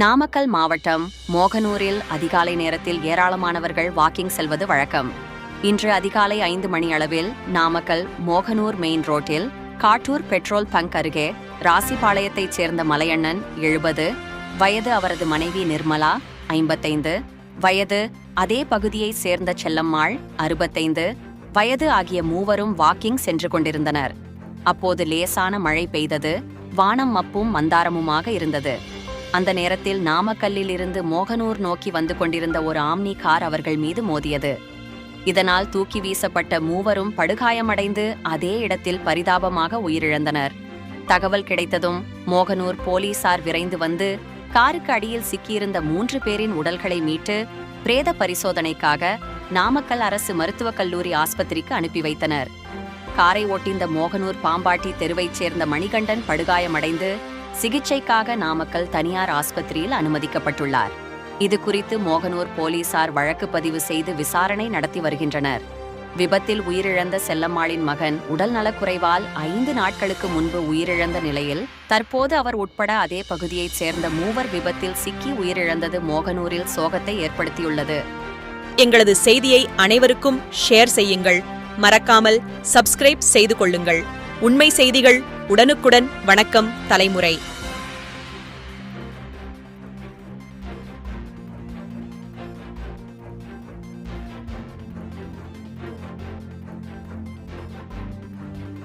நாமக்கல் மாவட்டம் மோகனூரில் அதிகாலை நேரத்தில் ஏராளமானவர்கள் வாக்கிங் செல்வது வழக்கம். இன்று அதிகாலை ஐந்து மணி அளவில் நாமக்கல் மோகனூர் மெயின் ரோட்டில் காட்டூர் பெட்ரோல் பங்க் அருகே ராசிபாளையத்தைச் சேர்ந்த மலையண்ணன் எழுபது வயது அவரது மனைவி நிர்மலா ஐம்பத்தைந்து வயது அதே பகுதியைச் சேர்ந்த செல்லம்மாள் அறுபத்தைந்து வயது ஆகிய மூவரும் வாக்கிங் சென்று கொண்டிருந்தனர். அப்போது லேசான மழை பெய்தது வானம் மப்பும் மந்தாரமுமாக இருந்தது. அந்த நேரத்தில் நாமக்கல்லில் இருந்து மோகனூர் நோக்கி வந்து கொண்டிருந்த ஒரு ஆம்னி கார் அவர்கள் மீது மோதியது. இதனால் தூக்கி வீசப்பட்ட மூவரும் படுகாயமடைந்து அதே இடத்தில் பரிதாபமாக உயிரிழந்தனர். தகவல் கிடைத்ததும் மோகனூர் போலீசார் விரைந்து வந்து காருக்கு அடியில் சிக்கியிருந்த மூன்று பேரின் உடல்களை மீட்டு பிரேத பரிசோதனைக்காக நாமக்கல் அரசு மருத்துவக் கல்லூரி ஆஸ்பத்திரிக்கு அனுப்பி வைத்தனர். காரை ஓட்டிந்த மோகனூர் பாம்பாட்டி தெருவைச் சேர்ந்த மணிகண்டன் படுகாயமடைந்து சிகிச்சைக்காக நாமக்கல் தனியார் ஆஸ்பத்திரியில் அனுமதிக்கப்பட்டுள்ளார். இது குறித்து மோகனூர் போலீசார் வழக்கு பதிவு செய்து விசாரணை நடத்தி வருகின்றனர். விபத்தில் உயிரிழந்த செல்லம்மாளின் மகன் உடல் நலக்குறைவால் ஐந்து நாட்களுக்கு முன்பு உயிரிழந்த நிலையில் தற்போது அவர் உட்பட அதே பகுதியைச் சேர்ந்த மூவர் விபத்தில் சிக்கி உயிரிழந்தது மோகனூரில் சோகத்தை ஏற்படுத்தியுள்ளது. எங்களது செய்தியை அனைவருக்கும் ஷேர் செய்யுங்கள். மறக்காமல் சப்ஸ்கிரைப் செய்து கொள்ளுங்கள். உண்மை செய்திகள் உடனுக்குடன் வணக்கம் தலைமுறை.